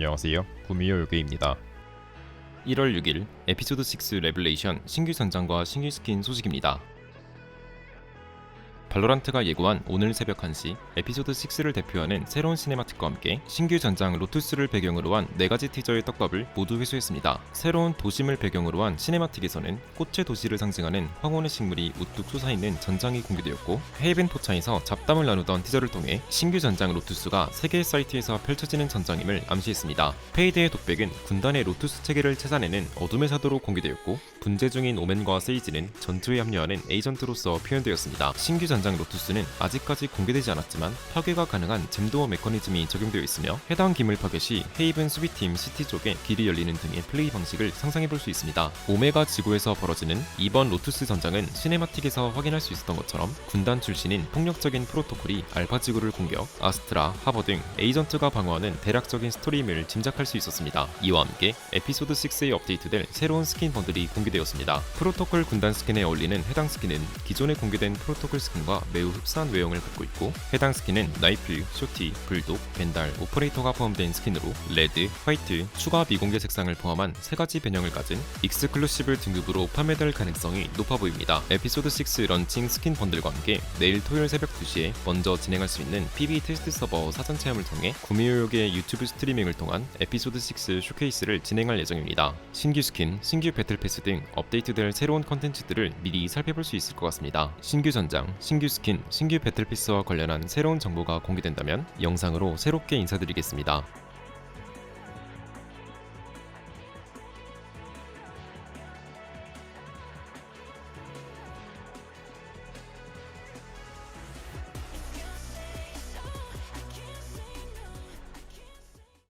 안녕하세요. 구미호 요괴입니다. 1월 6일 에피소드 6 레블레이션 신규 전장과 신규 스킨 소식입니다. 발로란트가 예고한 오늘 새벽 1시 에피소드 6를 대표하는 새로운 시네마틱과 함께 신규 전장 로투스를 배경으로 한 4가지 티저의 떡밥을 모두 회수했습니다. 새로운 도심을 배경으로 한 시네마틱에서는 꽃의 도시를 상징하는 황혼의 식물이 우뚝 솟아있는 전장이 공개되었고 헤이븐 포차에서 잡담을 나누던 티저를 통해 신규 전장 로투스가 세계 사이트에서 펼쳐지는 전장임을 암시했습니다. 페이드의 독백은 군단의 로투스 체계를 찾아내는 어둠의 사도로 공개되었고 분재 중인 오멘과 세이지는 전투에 합류하는 에이전트로서 표현되었습니다. 신규 전장 로투스는 아직까지 공개되지 않았지만 파괴가 가능한 잼도어 메커니즘이 적용되어 있으며 해당 기물 파괴 시 헤이븐 수비팀 시티 쪽에 길이 열리는 등의 플레이 방식을 상상해 볼 수 있습니다. 오메가 지구에서 벌어지는 이번 로투스 전장은 시네마틱에서 확인할 수 있었던 것처럼 군단 출신인 폭력적인 프로토콜이 알파 지구를 공격, 아스트라, 하버 등 에이전트가 방어하는 대략적인 스토리임을 짐작할 수 있었습니다. 이와 함께 에피소드 6에 업데이트될 새로운 스킨 번들이 공개되었습니다. 프로토콜 군단 스킨에 어울리는 해당 스킨은 기존에 공개된 프로토콜 스킨과 매우 흡사한 외형을 갖고 있고 해당 스킨은 나이프, 쇼티, 불독, 벤달, 오퍼레이터가 포함된 스킨으로 레드, 화이트, 추가 미공개 색상을 포함한 세 가지 변형을 가진 익스클루시브 등급으로 판매될 가능성이 높아 보입니다. 에피소드 6 런칭 스킨 번들과 함께 내일 토요일 새벽 2시에 먼저 진행할 수 있는 PB 테스트 서버 사전 체험을 통해 구미호역의 유튜브 스트리밍을 통한 에피소드 6 쇼케이스를 진행할 예정입니다. 신규 스킨, 신규 배틀 패스 등 업데이트될 새로운 컨텐츠들을 미리 살펴볼 수 있을 것 같습니다. 신규 전장, 신규 스킨, 신규 배틀 패스와 관련한 새로운 정보가 공개된다면 영상으로 새롭게 인사드리겠습니다.